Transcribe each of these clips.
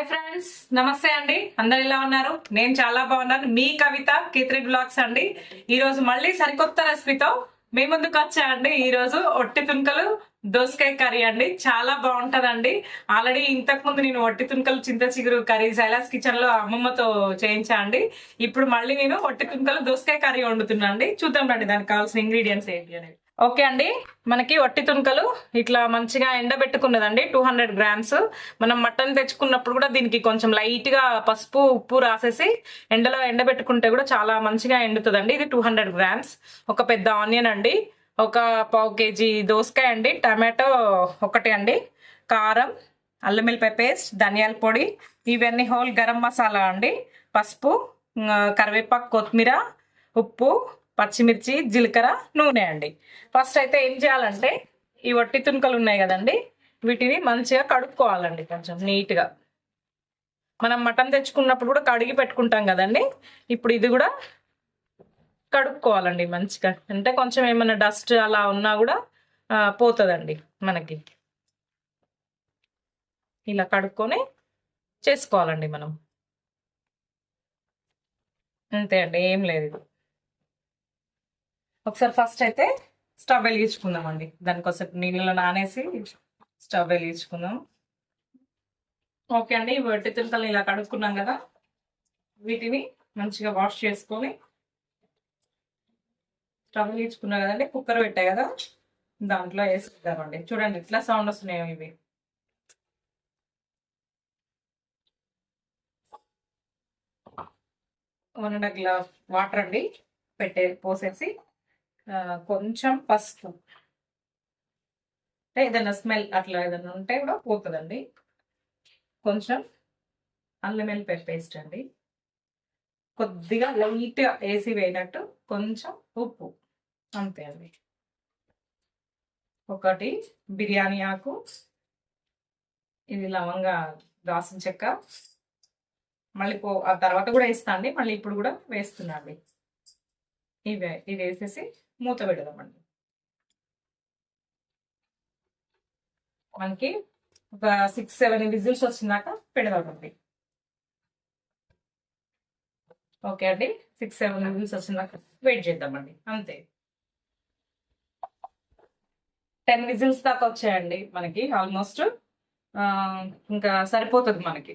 Hi friends నమస్తే అండి. అందరు ఎలా ఉన్నారు? నేను చాలా బాగున్నాను. మీ కవిత కేత్రి బ్లాగ్స్ అండి. ఈ రోజు మళ్ళీ సరికొత్త రెసిపీతో మీ ముందుకు వచ్చా అండి. ఈ రోజు ఒట్టి తుణుకలు దోసకాయ కర్రీ అండి. చాలా బాగుంటదండి. ఆల్రెడీ ఇంతకు ముందు నేను ఒట్టి తుణుకలు చింత చిగురు కర్రీ శైలాస్ కిచెన్లో అమ్మమ్మతో చేయించా అండి. ఇప్పుడు మళ్ళీ నేను ఒట్టి తుణుకలు దోసకాయ కర్రీ వండుతున్నా అండి. చూద్దాం రండి దానికి కావాల్సిన ఇంగ్రీడియంట్స్ ఏంటి అనేది. ఓకే అండి. మనకి వట్టి తుణుకలు ఇట్లా మంచిగా ఎండబెట్టుకున్నదండి. Two hundred grams. మనం మటన్ తెచ్చుకున్నప్పుడు కూడా దీనికి కొంచెం లైట్గా పసుపు ఉప్పు రాసేసి ఎండలో ఎండబెట్టుకుంటే కూడా చాలా మంచిగా ఎండుతుందండి. ఇది టూ హండ్రెడ్ గ్రామ్స్. ఒక పెద్ద ఆనియన్ అండి. ఒక పావు కేజీ దోసకాయ అండి. టమాటో ఒకటి అండి. కారం అల్లం వెల్లిపాయ పేస్ట్ ధనియాల పొడి. ఇవన్నీ హోల్ గరం మసాలా అండి. పసుపు కరివేపాకు కొత్తిమీర ఉప్పు పచ్చిమిర్చి జీలకర్ర నూనె అండి. ఫస్ట్ అయితే ఏం చేయాలంటే ఈ వట్టి తుణుకలు ఉన్నాయి కదండి వీటిని మంచిగా కడుక్కోవాలండి కొంచెం నీట్గా. మనం మటన్ తెచ్చుకున్నప్పుడు కూడా కడిగి పెట్టుకుంటాం కదండి ఇప్పుడు ఇది కూడా కడుక్కోవాలండి మంచిగా. అంటే కొంచెం ఏమైనా డస్ట్ అలా ఉన్నా కూడా పోతుందండి మనకి. ఇలా కడుక్కొని చేసుకోవాలండి మనం. అంతే అండి ఏం లేదు ఇది. ఒకసారి ఫస్ట్ అయితే స్టవ్ వెలిగించుకుందాం అండి దానికోసం నీళ్ళలో నానేసి స్టవ్ వెలిగించుకుందాం. ఓకే అండి ఈ వట్టి తులకలు ఇలా కడుక్కున్నాం కదా వీటిని మంచిగా వాష్ చేసుకొని స్టవ్ వెలిగించుకున్నా కదండి కుక్కర్ పెట్టా కదా దాంట్లో వేసుకుందామండి. చూడండి ఇట్లా సౌండ్ వస్తున్నాయో ఇవి. వన్ అండ్ గ్లాస్ వాటర్ అండి పెట్టే పోసేసి కొంచెం పసుపు. అంటే ఏదైనా స్మెల్ అట్లా ఏదైనా ఉంటే కూడా పోతుందండి. కొంచెం అల్లం వెల్లిపాయ పేస్ట్ అండి. కొద్దిగా లైట్గా వేసి వేయనట్టు కొంచెం ఉప్పు. అంతే అండి. ఒకటి బిర్యానీ ఆకు. ఇది లవంగా దాసిన చెక్క. మళ్ళీ పో ఆ తర్వాత కూడా వేస్తా అండి. మళ్ళీ ఇప్పుడు కూడా వేస్తున్నా అండి. ఇవే ఇది వేసేసి మూత పెడదామండి మనకి ఒక సిక్స్ సెవెన్ విజిల్స్ వచ్చినాక పెడదామండి ఓకే అండి. సిక్స్ సెవెన్ విజిల్స్ వచ్చినాక వెయిట్ చేద్దామండి. అంతే. టెన్ విజిల్స్ దాకా వచ్చాయండి మనకి ఆల్మోస్ట్ ఇంకా సరిపోతుంది మనకి.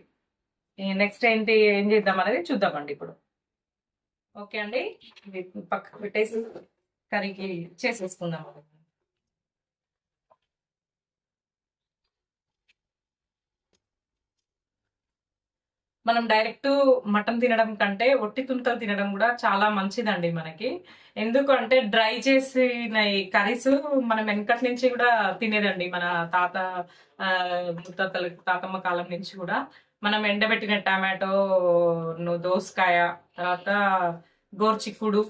నెక్స్ట్ ఏంటి ఏం చేద్దాం అనేది చూద్దామండి ఇప్పుడు. ఓకే అండి. పక్కకు పెట్టేసి కర్రీకి చేసేసుకుందాం మనం డైరెక్ట్ మటన్ తినడం కంటే ఒట్టి తుంటలు తినడం కూడా చాలా మంచిదండి మనకి. ఎందుకంటే డ్రై చేసిన ఈ కర్రీస్ మనం వెనకటి నుంచి కూడా తినేదండి. మన తాత ఆ, ముత్తాతల తాతమ్మ కాలం నుంచి కూడా. మనం ఎండబెట్టిన టమాటో ను- దోసకాయ తర్వాత గోర్చిక్కుడు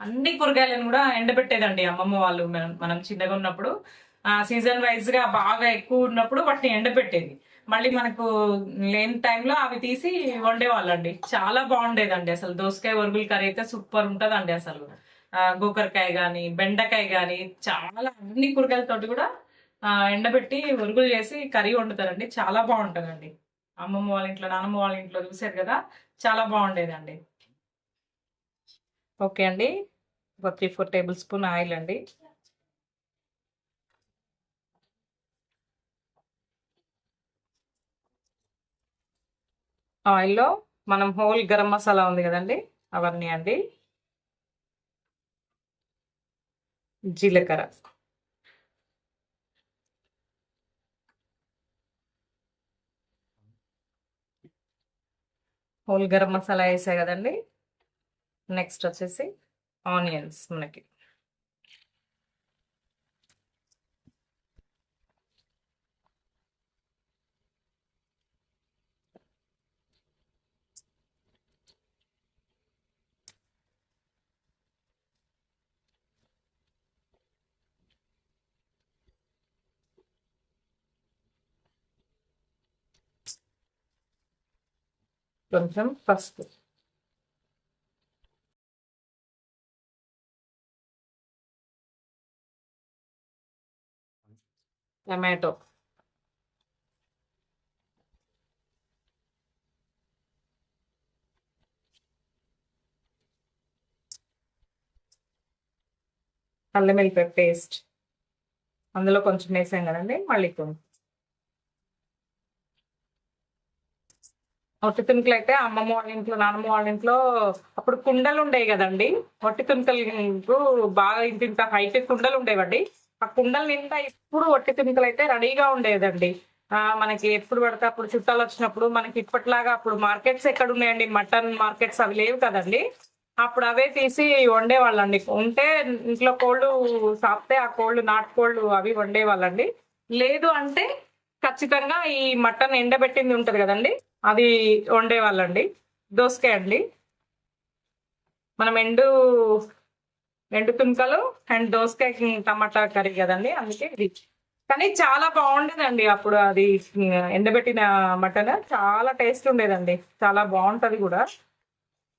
అన్ని కూరగాయలను కూడా ఎండబెట్టేదండి అమ్మమ్మ వాళ్ళు. మనం చిన్నగా ఉన్నప్పుడు ఆ సీజన్ వైజ్గా బాగా ఎక్కువ ఉన్నప్పుడు వాటిని ఎండబెట్టేది. మళ్ళీ మనకు లేని టైంలో అవి తీసి వండేవాళ్ళండి. చాలా బాగుండేదండి అసలు. దోసకాయ ఒరుగుల కర్రీ అయితే సూపర్ ఉంటదండి అసలు. గోకరకాయ గాని బెండకాయ గాని చాలా అన్ని కూరగాయలతోటి కూడా ఎండబెట్టి ఒరుగులు చేసి కర్రీ వండుతారండి. చాలా బాగుంటుందండి. అమ్మమ్మ వాళ్ళ ఇంట్లో నాన్నమ్మ వాళ్ళ ఇంట్లో చూసారు కదా చాలా బాగుండేదండి. ఓకే అండి. ఒక three four table spoon oil అండి. ఆయిల్లో మనం హోల్ గరం మసాలా ఉంది కదండి అవన్నీ అండి. జీలకర్ర. హోల్ గరం మసాలా వేసాయి కదండి. నెక్స్ట్ వచ్చేసి ఆనియన్స్ మనకి. కొంచెం పసుపు. టమాటో. అల్లం వెల్లిపాయ పేస్ట్. అందులో కొంచెం వేసాం కదండి మళ్ళీ కొంచెం. ఒట్టి తునుకలు అయితే అమ్మమ్మ వాళ్ళ ఇంట్లో నాన్నమ్మ వాళ్ళ ఇంట్లో అప్పుడు కుండలు ఉండేవి కదండి. ఒట్టి తునుకలు బాగా ఇంత ఇంత హైటెక్ కుండలు ఉండేవండి. ఆ కుండల నిండా ఇప్పుడు ఒట్టి తుణుకలు అయితే రెడీగా ఉండేదండి. ఆ మనకి ఎప్పుడు పడితే అప్పుడు చుట్టాలు వచ్చినప్పుడు మనకి ఇప్పటిలాగా అప్పుడు మార్కెట్స్ ఎక్కడ ఉన్నాయండి మటన్ మార్కెట్స్ అవి లేవు కదండి. అప్పుడు అవే తీసి వండేవాళ్ళండి. ఉంటే ఇంట్లో కోళ్ళు సాపితే ఆ కోళ్ళు నాటుకోళ్ళు అవి వండేవాళ్ళండి. లేదు అంటే ఖచ్చితంగా ఈ మటన్ ఎండబెట్టింది ఉంటది కదండి. అది వండేవాళ్ళండి. దోసకాయ అండి. మనం ఎండు రెండు తుంకలు అండ్ దోసకాయ టమాటా కర్రీ కదండి అందుకే ఇది. కానీ చాలా బాగుండేదండి అప్పుడు అది ఎండబెట్టిన మటన్. చాలా టేస్ట్ ఉండేదండి. చాలా బాగుంటుంది కూడా.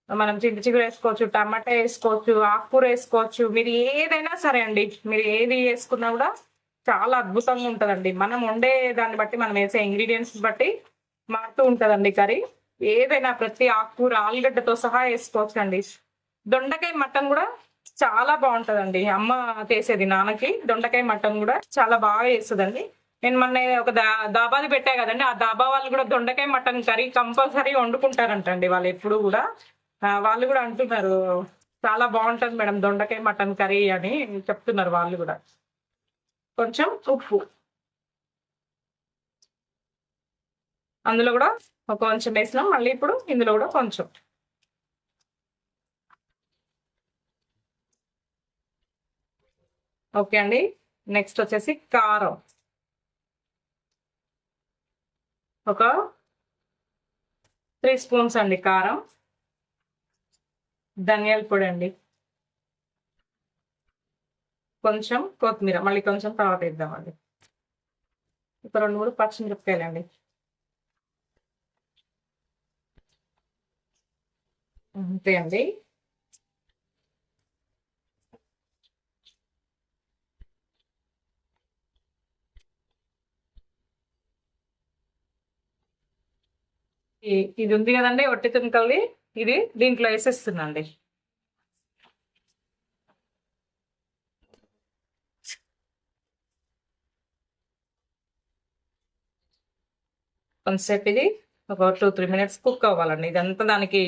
మనం చింత చిగురు వేసుకోవచ్చు టమాటా వేసుకోవచ్చు ఆకుకూర వేసుకోవచ్చు. మీరు ఏదైనా సరే అండి మీరు ఏది వేసుకున్నా కూడా చాలా అద్భుతంగా ఉంటుందండి. మనం వండే దాన్ని బట్టి మనం వేసే ఇంగ్రీడియంట్స్ బట్టి మారుతూ ఉంటుందండి కర్రీ. ఏదైనా ప్రతి ఆకుకూర ఆలుగడ్డతో సహా వేసుకోవచ్చు అండి దొండకాయ మటన్ కూడా చాలా బాగుంటదండి. అమ్మ చేసేది నాన్నకి దొండకాయ మటన్ కూడా చాలా బాగా చేస్తుందండి. నేను మొన్న ఒక దా దాబాది పెట్టా కదండి. ఆ దాబా వాళ్ళు కూడా దొండకాయ మటన్ కర్రీ కంపల్సరీ వండుకుంటారంటండి వాళ్ళు ఎప్పుడు కూడా. వాళ్ళు కూడా అంటున్నారు చాలా బాగుంటుంది మేడం దొండకాయ మటన్ కర్రీ అని చెప్తున్నారు వాళ్ళు కూడా. కొంచెం ఉప్పు. అందులో కూడా ఒక కొంచెం వేసినాం. మళ్ళీ ఇప్పుడు ఇందులో కూడా కొంచెం. ఓకే అండి. నెక్స్ట్ వచ్చేసి కారం. ఒక త్రీ స్పూన్స్ అండి కారం. ధనియాల పొడి అండి. కొంచెం కొత్తిమీర మళ్ళీ కొంచెం తర్వాత ఇద్దామండి ఒక రెండు మూడు పచ్చిమిరపకాయలండి అంతే అండి. ఇది ఉంది కదండి ఒట్టి తుంకల్ది ఇది దీంట్లో వేసేస్తుందండి కొంతసేపు ఇది ఒక టూ త్రీ మినిట్స్ కుక్ అవ్వాలండి. ఇదంతా దానికి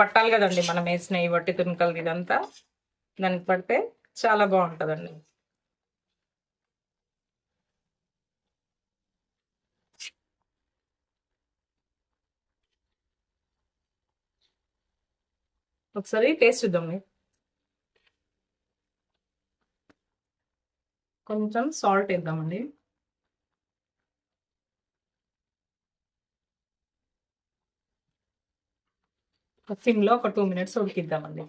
పట్టాలి కదండి మనం వేసిన ఈ వట్టి తునకలు ఇదంతా. దానికి పడితే చాలా బాగుంటుందండి. ఒకసారి టేస్ట్ చూద్దాం కొంచెం సాల్ట్ వేద్దామండి. సిమ్లో ఒక టూ మినిట్స్ ఉడికిద్దామండి.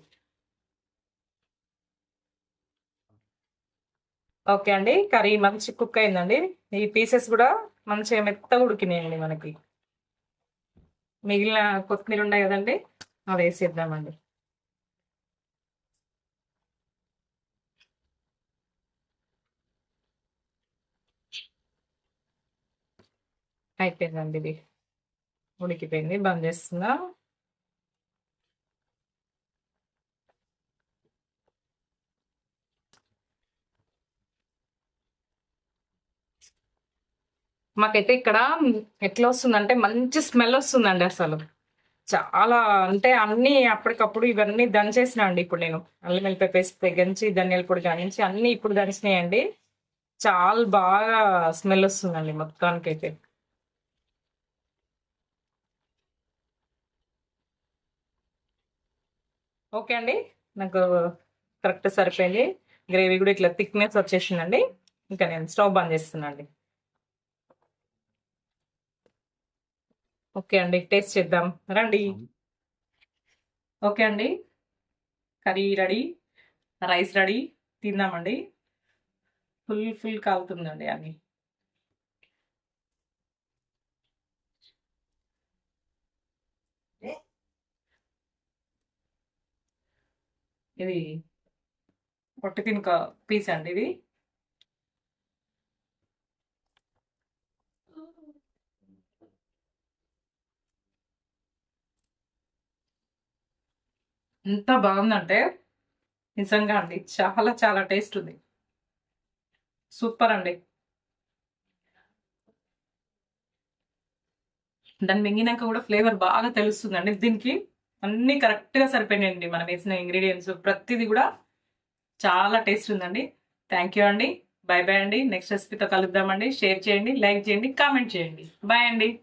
ఓకే అండి కర్రీ మంచి కుక్ అయిందండి. ఈ పీసెస్ కూడా మంచిగా మెత్తగా ఉడికినాయండి మనకి. మిగిలిన కొత్తిమీర ఉన్నాయి కదండి అవి వేసేద్దామండి. అయిపోయిందండి ఇది. ఉడికిపోయింది. బంద్ చేస్తున్నా. మాకైతే ఇక్కడ ఎట్లా వస్తుందంటే మంచి స్మెల్ వస్తుందండి అసలు. చాలా అంటే అన్ని అప్పటికప్పుడు ఇవన్నీ దంచేసిన అండి ఇప్పుడు నేను. అల్లం వెల్లిపాయ పేస్ట్ తెగించి ధనియాల పొడి కానించి అన్ని ఇప్పుడు దంచినాయండి. చాలా బాగా స్మెల్ వస్తుందండి మొత్తానికైతే. ఓకే అండి. నాకు కరెక్ట్ సరిపోయింది. గ్రేవీ కూడా ఇట్లా థిక్నెస్ వచ్చేసిందండి. ఇంకా నేను స్టవ్ బంద్ చేస్తున్నాండి ఓకే అండి. టేస్ట్ చేద్దాం. రండి. ఓకే అండి. Curry ready. Rice ready. తిందామండి. Full full కాలుతుందండి అది ఇది పొట్టి తినక పీస్ అండి ఇది. ఎంత బాగుందంటే నిజంగా అండి చాలా చాలా టేస్ట్ ఉంది. సూపర్ అండి. దాన్ని మింగినాక కూడా ఫ్లేవర్ బాగా తెలుస్తుందండి దీనికి. అన్నీ కరెక్ట్గా సరిపోయినాయండి మనం వేసిన ఇంగ్రీడియంట్స్ ప్రతిదీ కూడా చాలా టేస్ట్ ఉందండి. థ్యాంక్ యూ అండి. బై బై అండి. నెక్స్ట్ రెసిపీతో కలుద్దామండి. షేర్ చేయండి లైక్ చేయండి కామెంట్ చేయండి. బాయ్ అండి.